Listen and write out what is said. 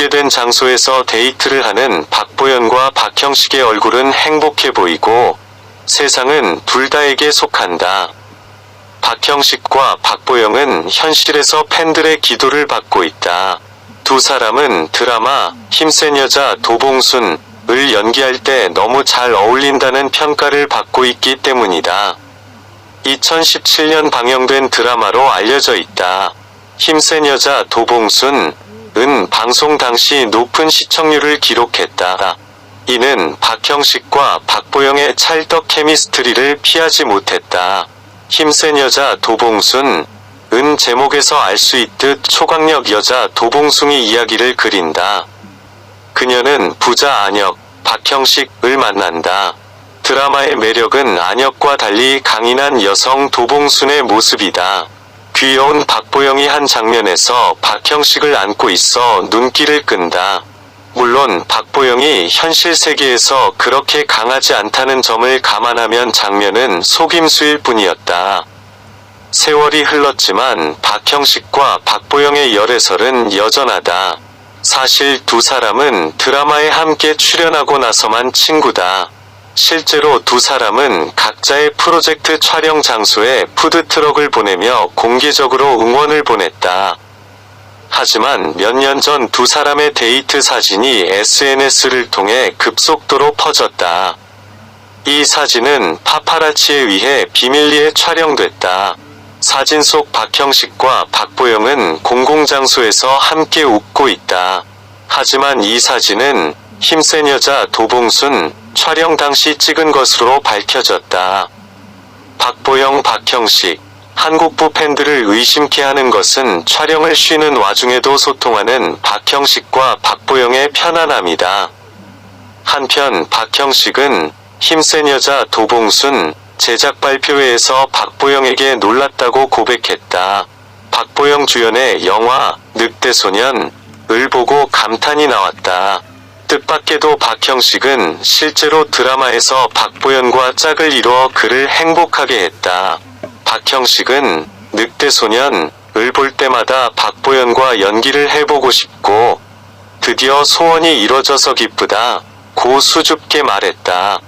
공개된 장소에서 데이트를 하는 박보현과 박형식의 얼굴은 행복해 보이고 세상은 둘 다에게 속한다. 박형식과 박보영은 현실에서 팬들의 기도를 받고 있다. 두 사람은 드라마 힘센 여자 도봉순을 연기할 때 너무 잘 어울린다는 평가를 받고 있기 때문이다. 2017년 방영된 드라마로 알려져 있다. 힘센 여자 도봉순 은 방송 당시 높은 시청률을 기록했다. 이는 박형식과 박보영의 찰떡 케미스트리를 피하지 못했다. 힘센 여자 도봉순 은 제목에서 알 수 있듯 초강력 여자 도봉숭이 이야기를 그린다. 그녀는 부자 안혁, 박형식을 만난다. 드라마의 매력은 안혁과 달리 강인한 여성 도봉순의 모습이다. 귀여운 박보영이 한 장면에서 박형식을 안고 있어 눈길을 끈다. 물론 박보영이 현실 세계에서 그렇게 강하지 않다는 점을 감안하면 장면은 속임수일 뿐이었다. 세월이 흘렀지만 박형식과 박보영의 열애설은 여전하다. 사실 두 사람은 드라마에 함께 출연하고 나서만 친구다. 실제로 두 사람은 각자의 프로젝트 촬영 장소에 푸드트럭을 보내며 공개적으로 응원을 보냈다. 하지만 몇 년 전 두 사람의 데이트 사진이 SNS를 통해 급속도로 퍼졌다. 이 사진은 파파라치에 의해 비밀리에 촬영됐다. 사진 속 박형식과 박보영은 공공장소에서 함께 웃고 있다. 하지만 이 사진은 힘센 여자 도봉순 촬영 당시 찍은 것으로 밝혀졌다. 박보영 박형식 한국부 팬들을 의심케 하는 것은 촬영을 쉬는 와중에도 소통하는 박형식과 박보영의 편안함이다. 한편 박형식은 힘센 여자 도봉순 제작 발표회에서 박보영에게 놀랐다고 고백했다. 박보영 주연의 영화 늑대소년을 보고 감탄이 나왔다. 뜻밖에도 박형식은 실제로 드라마에서 박보현과 짝을 이루어 그를 행복하게 했다. 박형식은 늑대 소년을 볼 때마다 박보현과 연기를 해보고 싶고 드디어 소원이 이뤄져서 기쁘다. 고 수줍게 말했다.